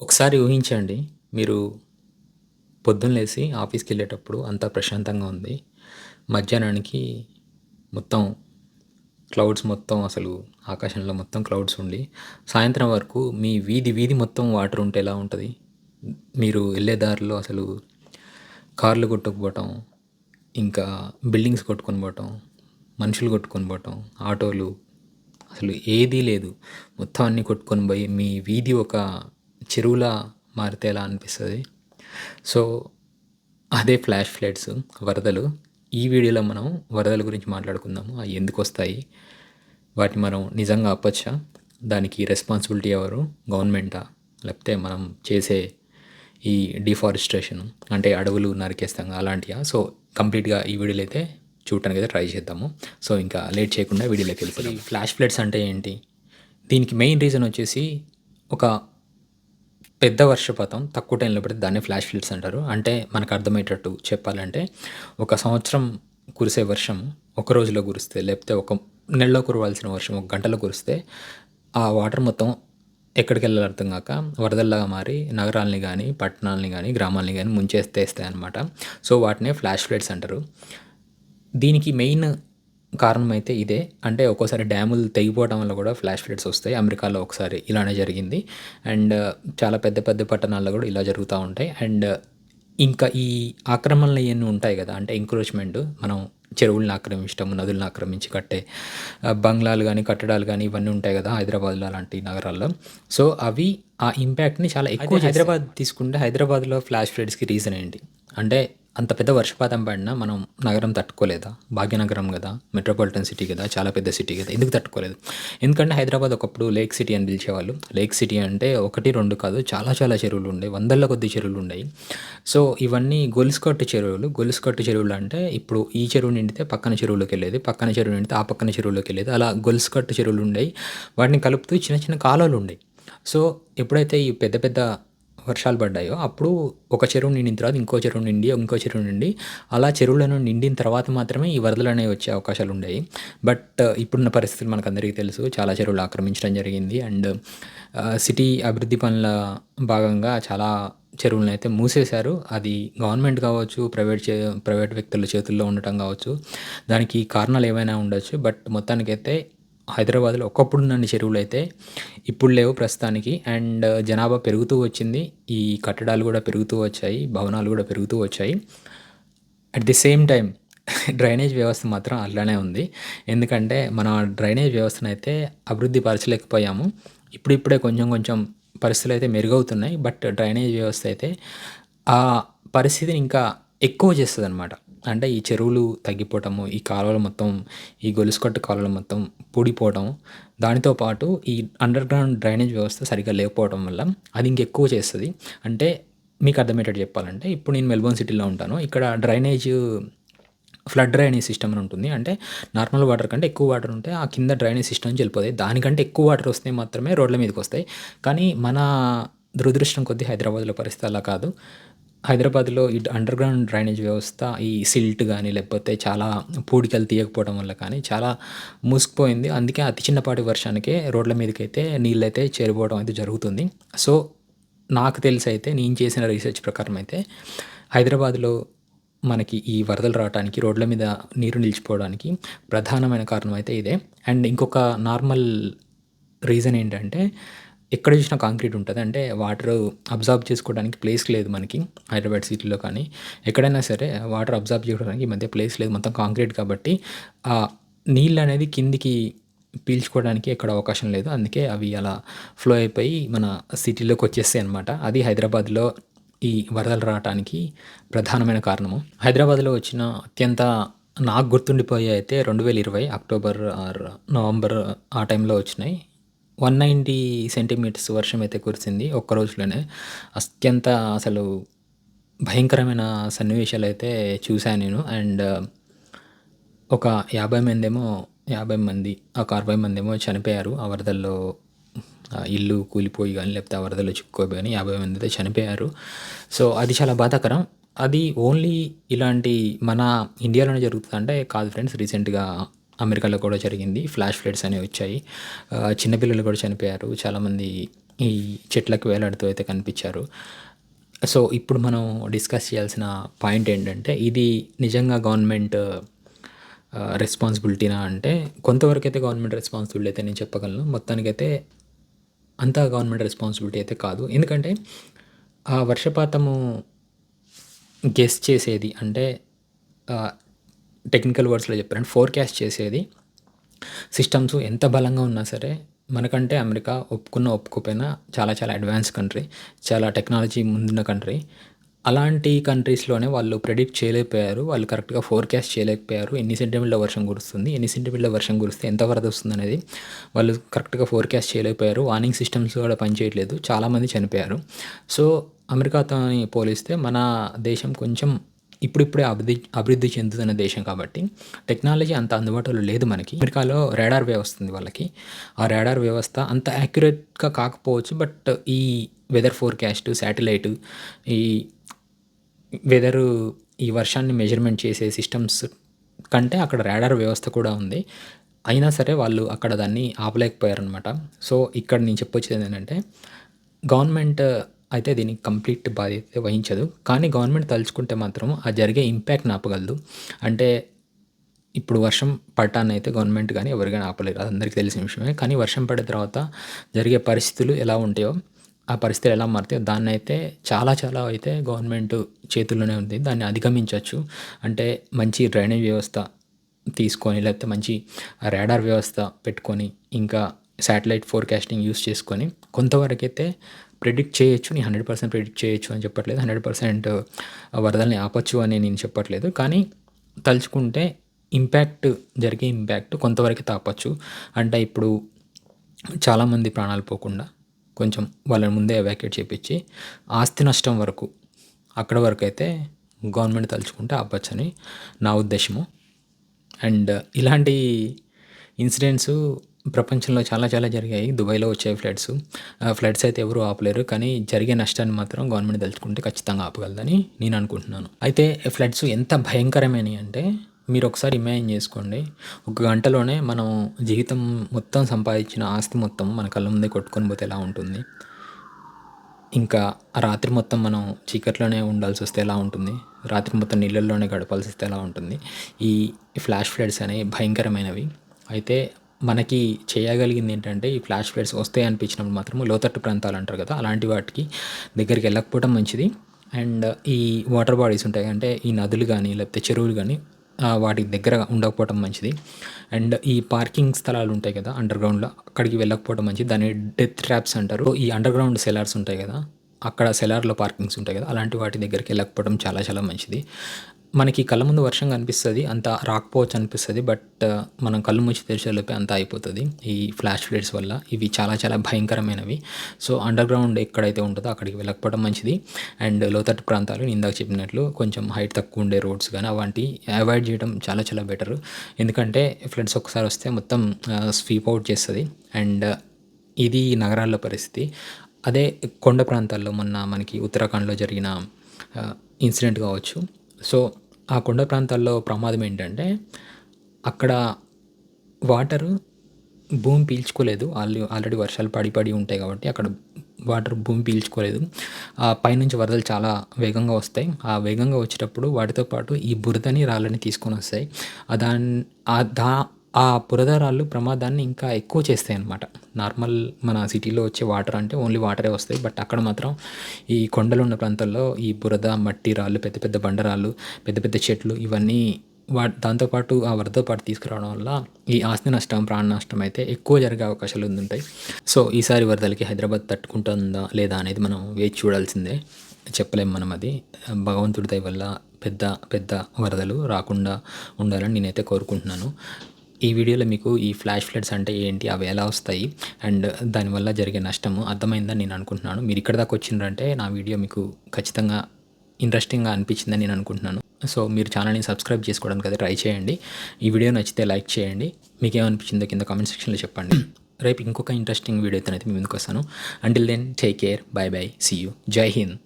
ఒకసారి ఊహించండి మీరు పొద్దున్న లేసి ఆఫీస్‌కెళ్ళేటప్పుడు అంతా ప్రశాంతంగా ఉంది. మధ్యాహ్నానికి మొత్తం క్లౌడ్స్ మొత్తం అసలు ఆకాశంలో మొత్తం క్లౌడ్స్ ఉండి, సాయంత్రం వరకు మీ వీధి, వీధి మొత్తం వాటర్ ఉంటే ఎలా ఉంటుంది మీరు వెళ్ళే దారిలో అసలు కార్లు కొట్టుకుపోవటం, ఇంకా బిల్డింగ్స్ కొట్టుకొని పోవటం, మనుషులు కొట్టుకొని పోవటం, ఆటోలు అసలు ఏదీ లేదు. మొత్తం అన్నీ కొట్టుకొని పోయి మీ వీధి ఒక చెరువులా మారితే ఎలా సో, అదే ఫ్లాష్ ఫ్లడ్స్ వరదలు. ఈ వీడియోలో మనం వరదల గురించి మాట్లాడుకుందాము. అవి ఎందుకు వస్తాయి వాటిని మనం నిజంగా ఆపొచ్చా? దానికి రెస్పాన్సిబిలిటీ ఎవరు? గవర్నమెంటా? లేకపోతే మనం చేసే ఈ డిఫారెస్ట్రేషన్ అంటే అడవులు నరికేస్తాం అలాంటివా సో, కంప్లీట్‌గా ఈ వీడియోలో అయితే చూడటానికి అయితే ట్రై చేద్దాము. సో, ఇంకా లేట్ చేయకుండా వీడియోలోకి వెళ్ళిపోయి ఈ ఫ్లాష్ ఫ్లడ్స్ అంటే ఏంటి? దీనికి మెయిన్ రీజన్ వచ్చేసి ఒక పెద్ద వర్షపాతం తక్కువ టైంలో పడితే దాన్ని ఫ్లాష్ ఫ్లడ్స్ అంటారు. అంటే మనకు అర్థమయ్యేటట్టు చెప్పాలంటే, ఒక సంవత్సరం కురిసే వర్షం ఒక రోజులో కురిస్తే, లేకపోతే ఒక నెలలో కురవాల్సిన వర్షం ఒక గంటలో కురిస్తే, ఆ వాటర్ మొత్తం ఎక్కడికెళ్ళాలో అర్థం కాక వరదల్లాగా మారి నగరాల్ని పట్టణాలని పట్టణాల్ని గ్రామాలని గ్రామాల్ని ముంచేస్తేస్తాయి అనమాట సో, వాటినే ఫ్లాష్ ఫ్లడ్స్ అంటారు. దీనికి మెయిన్ కారణం అయితే ఇదే. అంటే ఒక్కోసారి డ్యాములు తెగిపోవడం వల్ల కూడా ఫ్లాష్ ఫ్లడ్స్ వస్తాయి. అమెరికాలో ఒకసారి ఇలానే జరిగింది. అండ్ చాలా పెద్ద పెద్ద పట్టణాల్లో కూడా ఇలా జరుగుతా ఉంటాయి. అండ్ ఇంకా ఈ ఆక్రమణలు ఇయన్నీ ఉంటాయి కదా! అంటే ఎంక్రోచ్‌మెంట్ మనం చెరువులను ఆక్రమించటం, నదులను ఆక్రమించి కట్టే బంగ్లాలు గానీ, కట్టడాలు గానీ ఇవన్నీ ఉంటాయి కదా! హైదరాబాద్‌లో అలాంటి నగరాల్లో. సో, అవి ఆ ఇంపాక్ట్‌ని చాలా ఎక్కువ హైదరాబాద్ తీసుకుంటే హైదరాబాద్‌లో ఫ్లాష్ ఫ్లడ్స్‌కి రీజన్ ఏంటి? అంటే అంత పెద్ద వర్షపాతం పడినా మనం నగరం తట్టుకోలేదా? భాగ్యనగరం కదా మెట్రోపాలిటన్ సిటీ కదా చాలా పెద్ద సిటీ కదా ఎందుకు తట్టుకోలేదు? ఎందుకంటే హైదరాబాద్ ఒకప్పుడు లేక్ సిటీ అని పిలిచేవాళ్ళు. లేక్ సిటీ అంటే 1, 2 కాదు చాలా చాలా చెరువులు ఉండేవి. వందల కొద్ది చెరువులు ఉండేవి. సో, ఇవన్నీ గొలుసుకట్టు చెరువులు. గొలుసుకట్టు చెరువులు అంటే ఇప్పుడు ఈ చెరువు నిండితే పక్కన చెరువులోకి వెళ్ళేది పక్కన చెరువు నిండితే ఆ పక్కన చెరువులోకెళ్ళేది. అలా గొలుసుకట్టు చెరువులు ఉండేవి. వాటిని కలుపుతూ చిన్న చిన్న కాలువలు ఉండేవి. సో, ఎప్పుడైతే ఈ పెద్ద పెద్ద వర్షాలు పడ్డాయో అప్పుడు ఒక చెరువు నిండిన తర్వాత ఇంకో చెరువు నిండి, ఇంకో చెరువు నిండి అలా చెరువులను నిండిన తర్వాత మాత్రమే ఈ వరదలు అనేవి వచ్చే అవకాశాలు ఉండేవి. బట్ uh, ఇప్పుడున్న పరిస్థితులు మనకందరికీ తెలుసు. చాలా చెరువులు ఆక్రమించడం జరిగింది. అండ్ సిటీ uh, అభివృద్ధి పనుల భాగంగా చాలా చెరువులనైతే మూసేశారు. అది గవర్నమెంట్ కావచ్చు, ప్రైవేట్ చే ప్రైవేట్ వ్యక్తుల చేతుల్లో ఉండటం కావచ్చు. దానికి కారణాలు ఏమైనా ఉండొచ్చు. బట్ మొత్తానికైతే హైదరాబాద్‌లో ఒక్కప్పుడున్నన్ని చెరువులు అయితే ఇప్పుడు లేవు ప్రస్తుతానికి. అండ్ uh, జనాభా పెరుగుతూ వచ్చింది. ఈ కట్టడాలు కూడా పెరుగుతూ వచ్చాయి. భవనాలు కూడా పెరుగుతూ వచ్చాయి. At the same time drainage వ్యవస్థ మాత్రం అలానే ఉంది. ఎందుకంటే మన డ్రైనేజ్ వ్యవస్థను అయితే అభివృద్ధి పరచలేకపోయాము. ఇప్పుడిప్పుడే కొంచెం కొంచెం పరిస్థితులైతే మెరుగవుతున్నాయి. బట్ డ్రైనేజ్ వ్యవస్థ అయితే ఆ పరిస్థితిని ఇంకా ఎక్కువ చేస్తుంది అనమాట అంటే ఈ చెరువులు తగ్గిపోవటము, ఈ కాలువలు మొత్తం ఈ గొలుసుకట్టు కాలువలు మొత్తం పూడిపోవడం దానితో పాటు ఈ అండర్ గ్రౌండ్ డ్రైనేజ్ వ్యవస్థ సరిగ్గా లేకపోవడం వల్ల అది ఇంకెక్కువ చేస్తుంది అంటే మీకు అర్థమయ్యేటట్టు చెప్పాలంటే ఇప్పుడు నేను మెల్బోర్న్ సిటీలో ఉంటాను. ఇక్కడ డ్రైనేజ్ ఫ్లడ్ డ్రైనేజ్ సిస్టమ్ అని ఉంటుంది. అంటే నార్మల్ వాటర్ కంటే ఎక్కువ వాటర్ ఉంటే ఆ కింద డ్రైనేజ్ సిస్టమ్ నుంచి వెళ్ళిపోతాయి. దానికంటే ఎక్కువ వాటర్ వస్తే మాత్రమే రోడ్ల మీదకి వస్తాయి కానీ మన దురదృష్టం కొద్దీ హైదరాబాద్‌లో పరిస్థితి అలా కాదు. హైదరాబాద్‌లో ఈ అండర్ గ్రౌండ్ డ్రైనేజ్ వ్యవస్థ ఈ సిల్ట్ కానీ లేకపోతే చాలా పూడికలు తీయకపోవడం వల్ల కానీ చాలా మూసుకుపోయింది. అందుకే అతి చిన్నపాటి వర్షానికే రోడ్ల మీదకైతే నీళ్ళైతే చేరిపోవడం అయితే జరుగుతుంది. సో, నాకు తెలిసైతే నేను చేసిన రీసెర్చ్ ప్రకారం అయితే హైదరాబాద్‌లో మనకి ఈ వరదలు రావటానికి, రోడ్ల మీద నీరు నిలిచిపోవడానికి ప్రధానమైన కారణం అయితే ఇదే. అండ్ ఇంకొక నార్మల్ రీజన్ ఏంటంటే ఎక్కడ చూసినా కాంక్రీట్ ఉంటుంది అంటే వాటర్ అబ్జార్బ్ చేసుకోవడానికి ప్లేస్ లేదు మనకి హైదరాబాద్ సిటీలో కానీ, ఎక్కడైనా సరే వాటర్ అబ్జార్బ్ చేసుకోవడానికి ఈ మధ్య ప్లేస్ లేదు. మొత్తం కాంక్రీట్ కాబట్టి నీళ్ళు అనేది కిందికి పీల్చుకోవడానికి ఎక్కడ అవకాశం లేదు. అందుకే అవి అలా ఫ్లో అయిపోయి మన సిటీలోకి వచ్చేస్తాయి అనమాట అది హైదరాబాద్‌లో ఈ వరదలు రావటానికి ప్రధానమైన కారణము. హైదరాబాద్‌లో వచ్చిన అత్యంత నాకు గుర్తుండిపోయాయి అయితే 2020 అక్టోబర్ ఆర్ నవంబర్ ఆ టైంలో వచ్చినాయి. 190 సెంటీమీటర్స్ వర్షం అయితే కురిసింది ఒక్క రోజులోనే. అత్యంత అసలు భయంకరమైన సన్నివేశాలు అయితే చూశాను నేను. అండ్ ఒక యాభై మంది ఏమో యాభై మంది, ఒక 60 మందేమో చనిపోయారు. ఆ వరదల్లో ఇల్లు కూలిపోయి కానీ లేకపోతే ఆ వరదల్లో చిక్కుపోయి కానీ యాభై మంది అయితే చనిపోయారు. సో, అది చాలా బాధాకరం. అది ఓన్లీ ఇలాంటి మన ఇండియాలోనే జరుగుతుంది అంటే కాదు ఫ్రెండ్స్. రీసెంట్‌గా అమెరికాలో కూడా జరిగింది. ఫ్లాష్ ఫ్లడ్స్ అనేవి వచ్చాయి. చిన్నపిల్లలు కూడా చనిపోయారు. చాలామంది ఈ చెట్లకు వేలాడుతూ అయితే కనిపించారు సో ఇప్పుడు మనం డిస్కస్ చేయాల్సిన పాయింట్ ఏంటంటే ఇది నిజంగా గవర్నమెంట్ రెస్పాన్సిబిలిటీనా అంటే కొంతవరకు అయితే గవర్నమెంట్ రెస్పాన్సిబిలిటీ అయితే నేను చెప్పగలను మొత్తానికైతే అంతా గవర్నమెంట్ రెస్పాన్సిబిలిటీ అయితే కాదు ఎందుకంటే ఆ వర్షపాతము గెస్ చేసేది అంటే టెక్నికల్ వర్డ్స్లో చెప్పారంటే ఫోర్కాస్ట్ చేసేది సిస్టమ్స్ ఎంత బలంగా ఉన్నా సరే మనకంటే అమెరికా ఒప్పుకున్న ఒప్పుకోపోయినా చాలా చాలా అడ్వాన్స్ కంట్రీ చాలా టెక్నాలజీ ముందున్న కంట్రీ అలాంటి కంట్రీస్లోనే వాళ్ళు ప్రెడిక్ట్ చేయలేకపోయారు. వాళ్ళు కరెక్ట్గా ఫోర్కాస్ట్ చేయలేకపోయారు. ఎన్ని సెంటీమీటర్ల వర్షం కురుస్తుంది ఎన్ని సెంటీమీటర్ల వర్షం కురిస్తే ఎంత వరద వస్తుంది అనేది వాళ్ళు కరెక్ట్గా ఫోర్కాస్ట్ చేయలేకపోయారు. వార్నింగ్ సిస్టమ్స్ కూడా పనిచేయట్లేదు. చాలామంది చనిపోయారు. సో అమెరికాతో పోలిస్తే మన దేశం కొంచెం ఇప్పుడిప్పుడే అభివృద్ధి అభివృద్ధి చెందుతున్న దేశం కాబట్టి టెక్నాలజీ అంత అందుబాటులో లేదు మనకి. అమెరికాలో రాడార్ వ్యవస్థ ఉంది వాళ్ళకి. ఆ రాడార్ వ్యవస్థ అంత యాక్యురేట్గా కాకపోవచ్చు బట్ ఈ వెదర్ ఫోర్కాస్ట్ శాటిలైట్ ఈ వెదరు ఈ వర్షాన్ని మెజర్మెంట్ చేసే సిస్టమ్స్ కంటే అక్కడ రాడార్ వ్యవస్థ కూడా ఉంది. అయినా సరే వాళ్ళు అక్కడ దాన్ని ఆపలేకపోయారనమాట సో ఇక్కడ నేను చెప్పొచ్చేది ఏంటంటే గవర్నమెంట్ అయితే దీనికి కంప్లీట్ బాధ్యత వహించదు. కానీ గవర్నమెంట్ తలుచుకుంటే మాత్రం ఆ జరిగే ఇంపాక్ట్ని ఆపగలదు అంటే ఇప్పుడు వర్షం పడటాన్ని అయితే గవర్నమెంట్ కానీ ఎవరికైనా ఆపలేరు. అది అందరికీ తెలిసిన విషయమే. కానీ వర్షం పడిన తర్వాత జరిగే పరిస్థితులు ఎలా ఉంటాయో ఆ పరిస్థితులు ఎలా మారుతాయో దాన్ని అయితే చాలా చాలా అయితే గవర్నమెంట్ చేతుల్లోనే ఉంది. దాన్ని అధిగమించవచ్చు. అంటే మంచి డ్రైనేజ్ వ్యవస్థ తీసుకొని లేకపోతే మంచి రాడార్ వ్యవస్థ పెట్టుకొని ఇంకా శాటిలైట్ ఫోర్కాస్టింగ్ యూస్ చేసుకొని కొంతవరకు అయితే ప్రిడిక్ట్ చేయొచ్చు నేను హండ్రెడ్ పర్సెంట్ ప్రిడిక్ట్ చేయొచ్చు అని చెప్పట్లేదు. హండ్రెడ్ పర్సెంట్ వరదల్ని ఆపచ్చు అని నేను చెప్పట్లేదు. కానీ తలుచుకుంటే ఇంపాక్ట్ జరిగే ఇంపాక్ట్ కొంతవరకు తాపచ్చు. అంటే ఇప్పుడు చాలామంది ప్రాణాలు పోకుండా కొంచెం వాళ్ళని ముందే ఎవాక్యుయేట్ చేపించి ఆస్తి నష్టం వరకు అక్కడ వరకు అయితే గవర్నమెంట్ తలుచుకుంటే ఆపచ్చని నా ఉద్దేశము. అండ్ ఇలాంటి ఇన్సిడెంట్స్ ప్రపంచంలో చాలా చాలా జరిగాయి. దుబాయ్లో వచ్చే ఫ్లడ్స్. ఫ్లడ్స్ అయితే ఎవరు ఆపలేరు. కానీ జరిగే నష్టాన్ని మాత్రం గవర్నమెంట్ తలుచుకుంటే ఖచ్చితంగా ఆపగలదని నేను అనుకుంటున్నాను. అయితే ఫ్లడ్స్ ఎంత భయంకరమైనవి అంటే మీరు ఒకసారి ఇమాజిన్ చేసుకోండి. ఒక గంటలోనే మనం జీవితం మొత్తం సంపాదించిన ఆస్తి మొత్తం మన కళ్ళ ముందే కొట్టుకొని పోతే ఎలా ఉంటుంది? ఇంకా రాత్రి మొత్తం మనం చీకట్లోనే ఉండాల్సి వస్తే ఎలా ఉంటుంది? రాత్రి మొత్తం నీళ్ళల్లోనే గడపాల్సి వస్తే ఎలా ఉంటుంది? ఈ ఫ్లాష్ ఫ్లడ్స్ అనేవి భయంకరమైనవి. అయితే మనకి చేయగలిగింది ఏంటంటే ఈ ఫ్లాష్ ఫ్లడ్స్ వస్తాయి అనిపించినప్పుడు మాత్రం లోతట్టు ప్రాంతాలు అంటారు కదా అలాంటి వాటికి దగ్గరికి వెళ్ళకపోవడం మంచిది. అండ్ ఈ వాటర్ బాడీస్ ఉంటాయి అంటే ఈ నదులు కానీ లేకపోతే చెరువులు కానీ వాటి దగ్గర ఉండకపోవడం మంచిది. అండ్ ఈ పార్కింగ్ స్థలాలు ఉంటాయి కదా అండర్ గ్రౌండ్లో అక్కడికి వెళ్ళకపోవడం మంచిది. దాన్ని డెత్ ట్రాప్స్ అంటారు. ఈ అండర్ గ్రౌండ్ సెలార్స్ ఉంటాయి కదా అక్కడ సెలార్లో పార్కింగ్స్ ఉంటాయి కదా అలాంటి వాటి దగ్గరికి వెళ్ళకపోవడం చాలా చాలా మంచిది. మనకి కళ్ళ ముందు వర్షం కనిపిస్తుంది అంత రాకపోవచ్చు అనిపిస్తుంది బట్ మనం కళ్ళు ముంచి తెరిచేలోపే అంత అయిపోతుంది ఈ ఫ్లాష్ ఫ్లడ్స్ వల్ల. ఇవి చాలా చాలా భయంకరమైనవి. సో అండర్ గ్రౌండ్ ఎక్కడైతే ఉంటుందో అక్కడికి వెళ్ళకపోవడం మంచిది. అండ్ లోతట్టు ప్రాంతాలు ఇందాక చెప్పినట్లు కొంచెం హైట్ తక్కువ ఉండే రోడ్స్ కానీ అవంటి అవాయిడ్ చేయడం చాలా చాలా బెటర్. ఎందుకంటే ఫ్లడ్స్ ఒకసారి వస్తే మొత్తం స్వీప్ అవుట్ చేస్తుంది. అండ్ ఇది నగరాల్లో పరిస్థితి. అదే కొండ ప్రాంతాల్లో మొన్న మనకి ఉత్తరాఖండ్లో జరిగిన ఇన్సిడెంట్ కావచ్చు. సో ఆ కొండ ప్రాంతాల్లో ప్రమాదం ఏంటంటే అక్కడ వాటరు భూమి పీల్చుకోలేదు. ఆల్రెడీ ఆల్రెడీ వర్షాలు పడి పడి ఉంటాయి కాబట్టి అక్కడ వాటర్ భూమి పీల్చుకోలేదు. ఆ పైనుంచి వరదలు చాలా వేగంగా వస్తాయి. ఆ వేగంగా వచ్చేటప్పుడు వాటితో పాటు ఈ బురదని రాళ్ళని తీసుకొని వస్తాయి. దాని దా ఆ బురద ప్రమాదాన్ని ఇంకా ఎక్కువ చేస్తాయి అన్నమాట నార్మల్ మన సిటీలో వచ్చే వాటర్ అంటే ఓన్లీ వాటరే వస్తాయి. బట్ అక్కడ మాత్రం ఈ కొండలు ఉన్న ప్రాంతాల్లో ఈ బురద మట్టి రాళ్ళు పెద్ద పెద్ద బండరాళ్ళు పెద్ద పెద్ద చెట్లు ఇవన్నీ వా దాంతోపాటు ఆ వరదతో పాటు తీసుకురావడం వల్ల ఈ ఆస్తి నష్టం ప్రాణ నష్టం అయితే ఎక్కువ జరిగే అవకాశాలు ఉంటాయి సో ఈసారి వరదలకి హైదరాబాద్ తట్టుకుంటుందా లేదా అనేది మనం వేచి చూడాల్సిందే. చెప్పలేం మనం అది. భగవంతుడి దయ వల్ల పెద్ద పెద్ద వరదలు రాకుండా ఉండాలని నేనైతే కోరుకుంటున్నాను. ఈ వీడియోలో మీకు ఈ ఫ్లాష్ ఫ్లడ్స్ అంటే ఏంటి? అవి ఎలా వస్తాయి? అండ్ దానివల్ల జరిగే నష్టము? అర్థమైందని నేను అనుకుంటున్నాను. మీరు ఇక్కడ దాకా వచ్చిండ్రంటే నా వీడియో మీకు ఖచ్చితంగా ఇంట్రెస్టింగ్గా అనిపించిందని నేను అనుకుంటున్నాను. సో మీరు ఛానల్ని సబ్స్క్రైబ్ చేసుకోవడానికి అయితే ట్రై చేయండి. ఈ వీడియో నచ్చితే లైక్ చేయండి. మీకు ఏమనిపించిందో కింద కామెంట్ సెక్షన్లో చెప్పండి. రేపు ఇంకొక ఇంట్రెస్టింగ్ వీడియో అయితే మీ ముందుకు వస్తాను. Until then take care bye bye see you Jai Hind